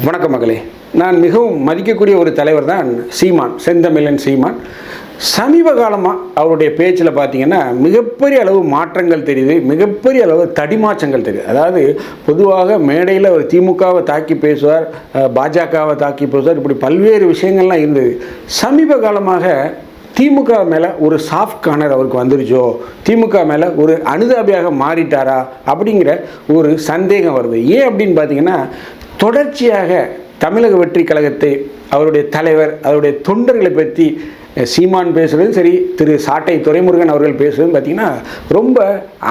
வணக்கம் மகளே. நான் மிகவும் மதிக்கக்கூடிய ஒரு தலைவர் தான் சீமான் செந்தமிழன் சீமான். சமீப காலமாக அவருடைய பேச்சில் பார்த்தீங்கன்னா மிகப்பெரிய அளவு மாற்றங்கள் தெரியுது மிகப்பெரிய அளவு தடிமாற்றங்கள் தெரியுது. அதாவது பொதுவாக மேடையில் அவர் திமுகவை தாக்கி பேசுவார் பாஜகவை தாக்கி பேசுவார் இப்படி பல்வேறு விஷயங்கள்லாம் இருந்தது. சமீப காலமாக திமுக மேலே ஒரு சாஃப்ட் கார்னர் அவருக்கு வந்துருச்சோ? திமுக மேலே ஒரு அனுதாபியாக மாறிட்டாரா? அப்படிங்கிற ஒரு சந்தேகம் வருது. ஏன் அப்படின்னு பார்த்தீங்கன்னா தொடர்ச்சியாக தமிழக வெற்றி கழகத்தை அவருடைய தலைவர் அவருடைய தொண்டர்களை பற்றி சீமான் பேசுகிறதும் சரி திரு சாட்டை துறைமுருகன் அவர்கள் பேசுகிறதும் பார்த்திங்கன்னா ரொம்ப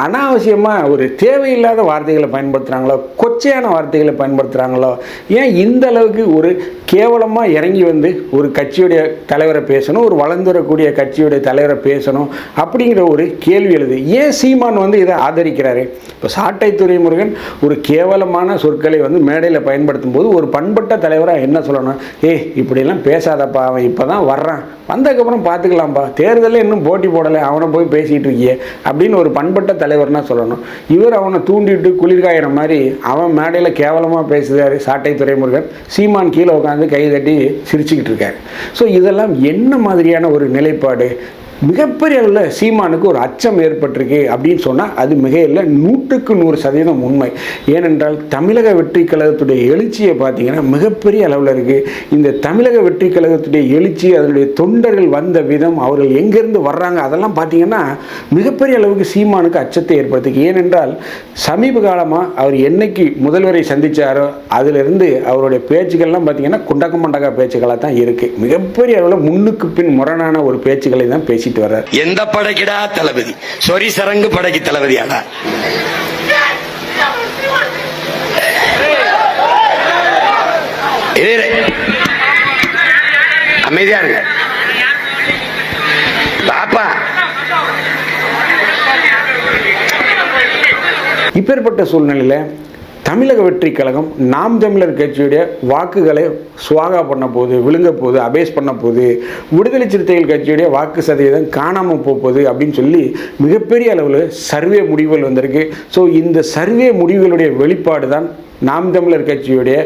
அனாவசியமாக ஒரு தேவையில்லாத வார்த்தைகளை பயன்படுத்துகிறாங்களோ கொச்சையான வார்த்தைகளை பயன்படுத்துகிறாங்களோ ஏன் இந்த அளவுக்கு ஒரு கேவலமாக இறங்கி வந்து ஒரு கட்சியுடைய தலைவரை பேசணும் ஒரு வளர்ந்து வரக்கூடிய கட்சியுடைய தலைவரை பேசணும் அப்படிங்கிற ஒரு கேள்வி எழுது. ஏன் சீமான் வந்து இதை ஆதரிக்கிறாரு? இப்போ சாட்டை துறைமுருகன் ஒரு கேவலமான சொற்களை வந்து மேடையில் பயன்படுத்தும் போது ஒரு பண்பட்ட தலைவராக என்ன சொல்லணும்? ஏய் இப்படிலாம் பேசாதப்பா அவன் இப்போ தான் வர்றான் வந்ததுக்கப்புறம் பார்த்துக்கலாம்ப்பா தேர்தலில் இன்னும் போட்டி போடலை அவனை போய் பேசிகிட்டு இருக்கியே அப்படின்னு ஒரு பண்பட்ட தலைவர்னா சொல்லணும். இவர் அவனை தூண்டிட்டு குளிர்காயிற மாதிரி அவன் மேடையில் கேவலமாக பேசுகிறாரு சாட்டை துறைமுருகன். சீமான் கீழே உட்காந்து கை தட்டி சிரிச்சுக்கிட்டு இருக்காரு. ஸோ இதெல்லாம் என்ன மாதிரியான ஒரு நிலைப்பாடு? மிகப்பெரிய அளவில் சீமானுக்கு ஒரு அச்சம் ஏற்பட்டிருக்கு அப்படின்னு சொன்னால் அது மிக இல்லை நூற்றுக்கு நூறு சதவீதம் உண்மை. ஏனென்றால் தமிழக வெற்றி கழகத்துடைய எழுச்சியை பார்த்தீங்கன்னா மிகப்பெரிய அளவில் இருக்குது இந்த தமிழக வெற்றி கழகத்துடைய எழுச்சி அதனுடைய தொண்டர்கள் வந்த விதம் அவர்கள் எங்கேருந்து வர்றாங்க அதெல்லாம் பார்த்தீங்கன்னா மிகப்பெரிய அளவுக்கு சீமானுக்கு அச்சத்தை ஏற்படுத்துக்கு ஏனென்றால் சமீப காலமாக அவர் என்னைக்கு முதல்வரை சந்தித்தாரோ அதிலிருந்து அவருடைய பேச்சுக்கள்லாம் பார்த்தீங்கன்னா குண்டக்க மண்டக பேச்சுக்களாக தான் இருக்குது மிகப்பெரிய அளவில் முன்னுக்கு பின் முரணான ஒரு பேச்சுக்களை தான் பேசி பேசிட்டு வர்றார். எந்த படைக்கிடா தளபதி? சொரி சரங்கு படைக்கு தளபதியாடா. அமைதியா இருங்க. பாப்பா. இப்பேற்பட்ட சூழ்நிலையில் தமிழக வெற்றி கழகம் நாம் தமிழர் கட்சியுடைய வாக்குகளை சுவாகா பண்ண போகுது விழுங்க போகுது அபேஸ் பண்ண போகுது விடுதலை சிறுத்தைகள் கட்சியுடைய வாக்கு சதவீதம் காணாமல் போகுது அப்படின்னு சொல்லி மிகப்பெரிய அளவில் சர்வே முடிவுகள் வந்திருக்கு. ஸோ இந்த சர்வே முடிவுகளுடைய வெளிப்பாடு தான் நாம் தமிழர் கட்சியுடைய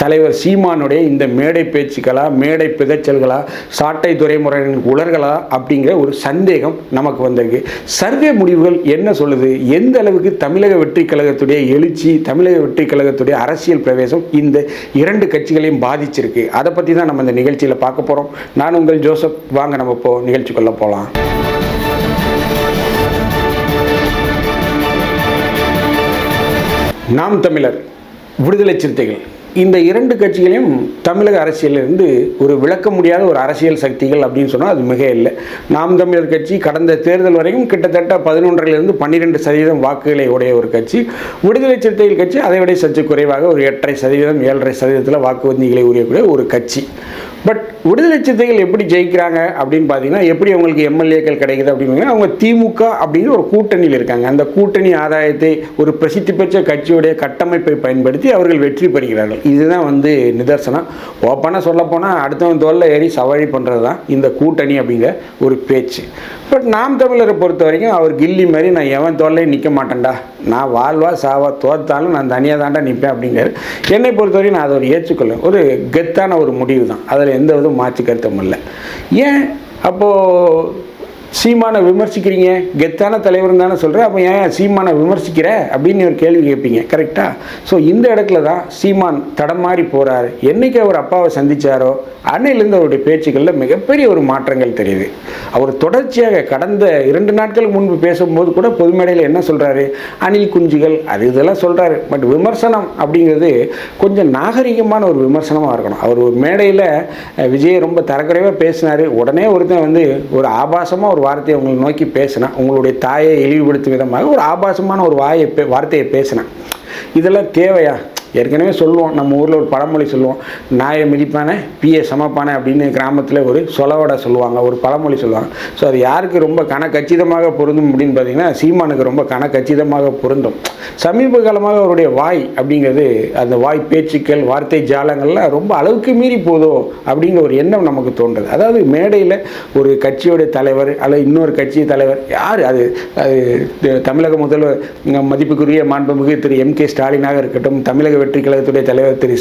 தலைவர் சீமானுடைய இந்த மேடை பேச்சுக்களா மேடை பிதைச்சல்களா சாட்டை துறைமுறையின் உலர்களா அப்படிங்கிற ஒரு சந்தேகம் நமக்கு வந்திருக்கு. சர்வே முடிவுகள் என்ன சொல்லுது? எந்த அளவுக்கு தமிழக வெற்றி கழகத்துடைய எழுச்சி தமிழக வெற்றி கழகத்துடைய அரசியல் பிரவேசம் இந்த இரண்டு கட்சிகளையும் பாதிச்சிருக்கு? அதை பற்றி தான் நம்ம இந்த நிகழ்ச்சியில் பார்க்க போகிறோம் நான் உங்கள் ஜோசப். வாங்க நம்ம இப்போ நிகழ்ச்சிக்குள்ளே போகலாம் நாம் தமிழர் விடுதலை சிறுத்தைகள். இந்த இரண்டு கட்சிகளையும் தமிழக அரசியலிருந்து ஒரு விளக்க முடியாத ஒரு அரசியல் சக்திகள் அப்படின்னு சொன்னால் அது மிக இல்லை. நாம் தமிழர் கட்சி கடந்த தேர்தல் வரைக்கும் கிட்டத்தட்ட பதினொன்றிலிருந்து பன்னிரெண்டு சதவீதம் வாக்குகளை உடைய ஒரு கட்சி. விடுதலை சிறுத்தைகள் கட்சி அதை விட சற்று குறைவாக ஒரு எட்டரை சதவீதம் ஏழரை சதவீதத்தில் வாக்கு வங்கிகளை உரியக்கூடிய ஒரு கட்சி. பட் விடுதலை சிறுத்தைகள் எப்படி ஜெயிக்கிறாங்க அப்படின்னு பார்த்தீங்கன்னா எப்படி அவங்களுக்கு எம்எல்ஏக்கள் கிடைக்குது அப்படின்னு அவங்க திமுக அப்படின்னு ஒரு கூட்டணியில் இருக்காங்க. அந்த கூட்டணி ஆதாயத்தை ஒரு பிரசித்தி பெற்ற கட்சியுடைய கட்டமைப்பை பயன்படுத்தி அவர்கள் வெற்றி பெறுகிறார்கள். இதுதான் வந்து நிதர்சனம். ஓப்பனாக சொல்லப்போனால் அடுத்தவன் தோல்ல ஏறி சவாரி பண்ணுறது தான் இந்த கூட்டணி அப்படிங்கிற ஒரு பேச்சு. பட் நாம் தமிழரை பொறுத்த வரைக்கும் அவர் கில்லி மாதிரி நான் எவன் தோல்லையும் நிற்க மாட்டேன்டா. நான் வாழ்வா சாவா தோத்தாலும் நான் தனியாக தாண்டா நிற்பேன் அப்படிங்கிறார். என்னை பொறுத்தவரைக்கும் நான் அதை ஒரு ஏற்றுக்கொள்ள ஒரு கெத்தான ஒரு முடிவு தான் அதில் எந்த விதம் மாற்று கருத்தும் இல்லை. ஏன்? அப்போது சீமானை விமர்சிக்கிறீங்க? கெத்தான தலைவர் தானே சொல்கிறேன் அப்போ ஏன் சீமானை விமர்சிக்கிற? அப்படின்னு ஒரு கேள்வி கேட்பீங்க. கரெக்டாக ஸோ இந்த இடத்துல தான் சீமான் தடம் மாறி போகிறார் என்னைக்கு அவர் அப்பாவை சந்திச்சாரோ அன்னையிலேருந்து அவருடைய பேச்சுக்களில் மிகப்பெரிய ஒரு மாற்றங்கள் தெரியுது. அவர் தொடர்ச்சியாக கடந்த இரண்டு நாட்களுக்கு முன்பு பேசும்போது கூட பொதுமேடையில் என்ன சொல்கிறாரு அணில் குஞ்சுகள் அது இதெல்லாம் சொல்கிறாரு பட் விமர்சனம் அப்படிங்கிறது கொஞ்சம் நாகரிகமான ஒரு விமர்சனமாக இருக்கணும். அவர் ஒரு மேடையில் விஜய் ரொம்ப தரக்குறைவாக பேசினார். உடனே ஒருத்தன் வந்து ஒரு ஆபாசமாக ஒரு வார்த்தையை உங்களை நோக்கி பேசினேன் உங்களுடைய தாயை இழிவுபடுத்தும் விதமாக ஒரு ஆபாசமான ஒரு வாயை வார்த்தையை பேசினேன் இதெல்லாம் தேவையா? ஏற்கனவே சொல்லுவோம் நம்ம ஊரில் ஒரு பழமொழி சொல்லுவோம் நாயை மிதிப்பானே பிஏ சமப்பானே அப்படின்னு கிராமத்தில் ஒரு சொலவடை சொல்லுவாங்க ஒரு பழமொழி சொல்லுவாங்க. ஸோ அது யாருக்கு ரொம்ப கணக்கச்சிதமாக பொருந்தும் அப்படின்னு பார்த்தீங்கன்னா சீமானுக்கு ரொம்ப கணக்கச்சிதமாக பொருந்தும். சமீப காலமாக அவருடைய வாய் அப்படிங்கிறது அந்த வாய் பேச்சுக்கள் வார்த்தை ஜாலங்கள்லாம் ரொம்ப அளவுக்கு மீறி போதோ அப்படிங்கிற ஒரு எண்ணம் நமக்கு தோன்றுது. அதாவது மேடையில் ஒரு கட்சியோடைய தலைவர் அல்லது இன்னொரு கட்சி தலைவர் யார் அது? அது தமிழக முதல்வர் மதிப்புக்குரிய மாண்புமிகு திரு எம் கே ஸ்டாலினாக இருக்கட்டும் தமிழக வெற்றி கழகத்துடைய தலைவர் திரு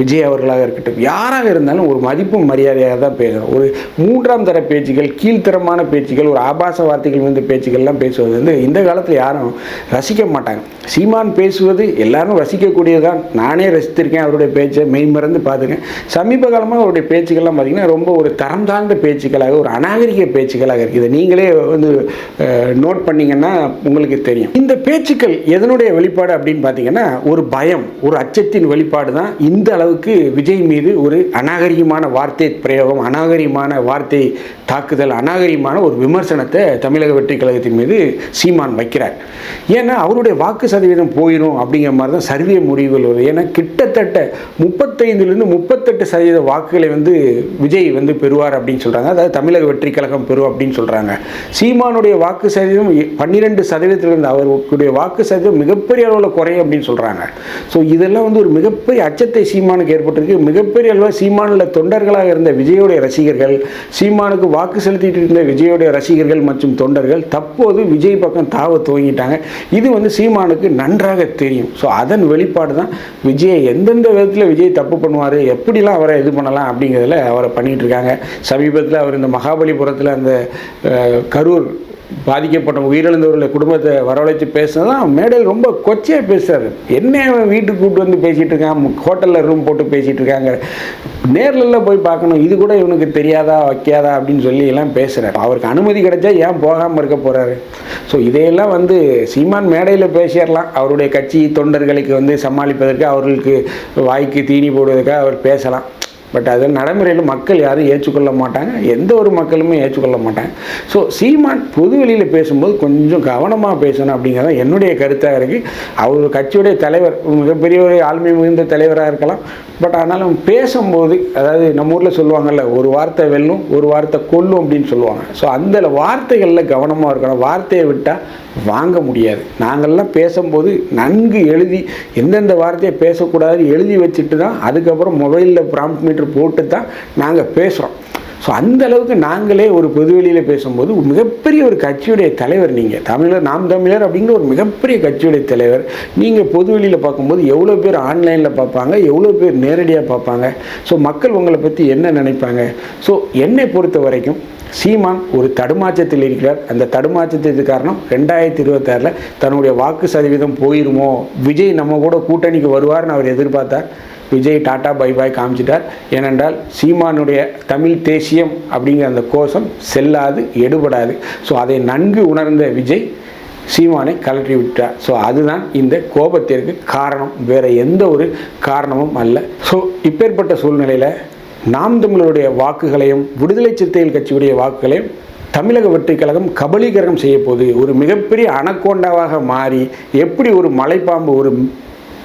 விஜய் அவர்களாக இருக்கட்டும் யாராக இருந்தாலும் ஒரு மதிப்பு மரியாதையாக தான் பேசணும். ஒரு மூன்றாம் தர பேச்சுகள் கீழ்த்தரமான பேச்சுகள் ஒரு ஆபாச வார்த்தைகள் வந்து பேச்சுகள்லாம் பேசுவது வந்து இந்த காலத்தில் யாரும் ரசிக்க மாட்டாங்க. சீமான் பேசுவது எல்லாரும் ரசிக்கக்கூடியதுதான். நானே ரசித்திருக்கேன் அவருடைய பேச்சை மெய்மறந்து பார்த்துருக்கேன் சமீப காலமாக அவருடைய பேச்சுக்கள்லாம் பார்த்தீங்கன்னா ரொம்ப ஒரு தரம் தாழ்ந்த பேச்சுக்களாக ஒரு அநாகரிக பேச்சுக்களாக இருக்குது. நீங்களே வந்து நோட் பண்ணீங்கன்னா உங்களுக்கு தெரியும். இந்த பேச்சுக்கள் எதனுடைய வெளிப்பாடு அப்படின்னு பார்த்தீங்கன்னா ஒரு பயம். ஒரு அச்சத்தின் வெளிப்பாடு தான் இந்த அளவுக்கு விஜய் மீது ஒரு அநாகரிகமான வார்த்தை பிரயோகம் அநாகரிகமான வார்த்தை தாக்குதல் அநாகரிகமான ஒரு விமர்சனத்தை தமிழக வெற்றி கழகத்தின் மீது சீமான் வைக்கிறார். ஏன்னா அவருடைய வாக்கு சதவீதம் போயிடும் அப்படிங்கிற மாதிரி தான் சர்வே முடிவுகள் வருது. ஏன்னா கிட்டத்தட்ட முப்பத்தைந்துலேருந்து முப்பத்தெட்டு சதவீத வாக்குகளை வந்து விஜய் வந்து பெறுவார் அப்படின்னு சொல்கிறாங்க அதாவது தமிழக வெற்றி கழகம் பெறும் அப்படின்னு சொல்கிறாங்க சீமானுடைய வாக்கு சதவீதம் பன்னிரெண்டு சதவீதத்திலிருந்து அவருடைய வாக்கு சதவீதம் மிகப்பெரிய அளவில் குறையும் அப்படின்னு சொல்கிறாங்க ஸோ இதெல்லாம் வந்து ஒரு மிகப்பெரிய அச்சத்தை சீமானுக்கு ஏற்பட்டிருக்கு. மிகப்பெரிய அளவில் சீமானில் தொண்டர்களாக இருந்த விஜயோடைய ரசிகர்கள் சீமானுக்கு வாக்கு செலுத்திட்டு இருந்த விஜயோடைய ரசிகர்கள் மற்றும் தொண்டர்கள் தற்போது விஜய் பக்கம் தாவ துவங்கிட்டாங்க. இது வந்து சீமானுக்கு நன்றாக தெரியும். ஸோ அதன் வெளிப்பாடு தான் விஜயை எந்தெந்த விதத்தில் விஜய் தப்பு பண்ணுவார் எப்படிலாம் அவரை இது பண்ணலாம் அப்படிங்கிறதுல அவரை பண்ணிகிட்டு இருக்காங்க. சமீபத்தில் அவர் இந்த மகாபலிபுரத்தில் அந்த கரூர் பாதிக்கப்பட்ட உயிரிழந்தவர்களை குடும்பத்தை வரவழைச்சு பேசுனதான் மேடையில் ரொம்ப கொச்சையாக பேசுகிறாரு என்ன அவன் வீட்டுக்கு கூப்பிட்டு வந்து பேசிகிட்டு இருக்கான் ஹோட்டலில் ரூம் போட்டு பேசிகிட்டு இருக்காங்க நேர்லலாம் போய் பார்க்கணும் இது கூட இவனுக்கு தெரியாதா வைக்காதா அப்படின்னு சொல்லி எல்லாம் பேசுகிறார் அவருக்கு அனுமதி கிடைச்சா ஏன் போகாமல் இருக்க போகிறாரு ஸோ இதையெல்லாம் வந்து சீமான் மேடையில் பேசிடலாம். அவருடைய கட்சி தொண்டர்களுக்கு வந்து சமாளிப்பதற்கு அவர்களுக்கு வாய்க்கு தீனி போடுவதற்காக அவர் பேசலாம். பட் அது நடைமுறையில் மக்கள் யாரும் ஏற்றுக்கொள்ள மாட்டாங்க. எந்த ஒரு மக்களுமே ஏற்றுக்கொள்ள மாட்டாங்க. ஸோ சீமான் பொது வெளியில் பேசும்போது கொஞ்சம் கவனமாக பேசணும் அப்படிங்கிறது என்னுடைய கருத்தாக இருக்குது அவர் கட்சியுடைய தலைவர் மிகப்பெரிய ஒரு ஆளுமை மிகுந்த தலைவராக இருக்கலாம். பட் ஆனாலும் பேசும்போது அதாவது நம்ம ஊரில் சொல்லுவாங்கல்ல ஒரு வார்த்தை வெல்லும் ஒரு வார்த்தை கொல்லும் அப்படின்னு சொல்லுவாங்க. ஸோ அந்த வார்த்தைகளில் கவனமாக இருக்கணும். வார்த்தையை விட்டால் வாங்க முடியாது. நாங்கள்லாம் பேசும்போது நன்கு எழுதி எந்தெந்த வார்த்தையை பேசக்கூடாதுன்னு எழுதி வச்சுட்டு தான் அதுக்கப்புறம் மொபைலில் ப்ராம்ப்ட் மீட்டர் போட்டு தான் நாங்கள் பேசுகிறோம் ஸோ அந்த அளவுக்கு நாங்களே ஒரு பொதுவெளியில் பேசும்போது மிகப்பெரிய ஒரு கட்சியுடைய தலைவர் நீங்கள் தமிழர் நாம் தமிழர் அப்படிங்கிற ஒரு மிகப்பெரிய கட்சியுடைய தலைவர் நீங்கள் பொதுவெளியில் பார்க்கும்போது எவ்வளோ பேர் ஆன்லைனில் பார்ப்பாங்க எவ்வளோ பேர் நேரடியாக பார்ப்பாங்க ஸோ மக்கள் உங்களை பற்றி என்ன நினைப்பாங்க? ஸோ என்னை பொறுத்த வரைக்கும் சீமான் ஒரு தடுமாற்றத்தில் இருக்கிறார். அந்த தடுமாற்றத்திற்கு காரணம் ரெண்டாயிரத்தி இருபத்தாறில் தன்னுடைய வாக்கு சதவீதம் போயிருமோ? விஜய் நம்ம கூட கூட்டணிக்கு வருவார்னு அவர் எதிர்பார்த்தார். விஜய் டாட்டா பை பாய் காமிச்சிட்டார். ஏனென்றால் சீமானுடைய தமிழ் தேசியம் அப்படிங்கிற அந்த கோஷம் செல்லாது எடுபடாது. ஸோ அதை நன்கு உணர்ந்த விஜய் சீமானை கலற்றி விட்டார். ஸோ அதுதான் இந்த கோபத்திற்கு காரணம். வேறு எந்த ஒரு காரணமும் அல்ல. ஸோ இப்பேற்பட்ட சூழ்நிலையில் நாம் தமிழருடைய வாக்குகளையும் விடுதலை சிறுத்தைகள் கட்சியுடைய வாக்குகளையும் தமிழக வெற்றி கழகம் கபலீகரணம் செய்ய போது ஒரு மிகப்பெரிய அணக்கோண்டாவாக மாறி எப்படி ஒரு மலைப்பாம்பு ஒரு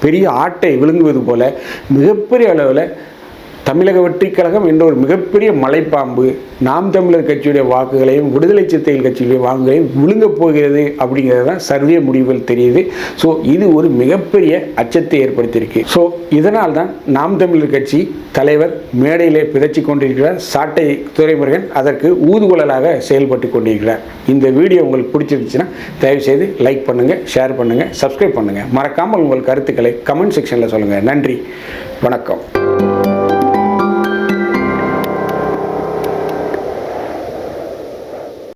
பெரிய ஆட்டை விழுங்குவது போல மிகப்பெரிய அளவில் தமிழக வெற்றிக் கழகம் என்ற ஒரு மிகப்பெரிய மலைப்பாம்பு நாம் தமிழர் கட்சியுடைய வாக்குகளையும் விடுதலை சிறுத்தைகள் கட்சியுடைய வாக்குகளையும் விழுங்கப் போகிறது அப்படிங்கிறது தான் சர்வே முடிவுகள் தெரியுது. ஸோ இது ஒரு மிகப்பெரிய அச்சத்தை ஏற்படுத்தியிருக்கு. ஸோ இதனால் தான் நாம் தமிழர் கட்சி தலைவர் மேடையிலே பிதற்றி கொண்டிருக்கிறார். சாட்டை துறைமுருகன் அதற்கு ஊதுகுழலாக செயல்பட்டு கொண்டிருக்கிறார். இந்த வீடியோ உங்களுக்கு பிடிச்சிருந்துச்சுன்னா தயவுசெய்து லைக் பண்ணுங்கள் ஷேர் பண்ணுங்கள் சப்ஸ்கிரைப் பண்ணுங்கள் மறக்காமல் உங்கள் கருத்துக்களை கமெண்ட் செக்ஷனில் சொல்லுங்கள் நன்றி. வணக்கம்.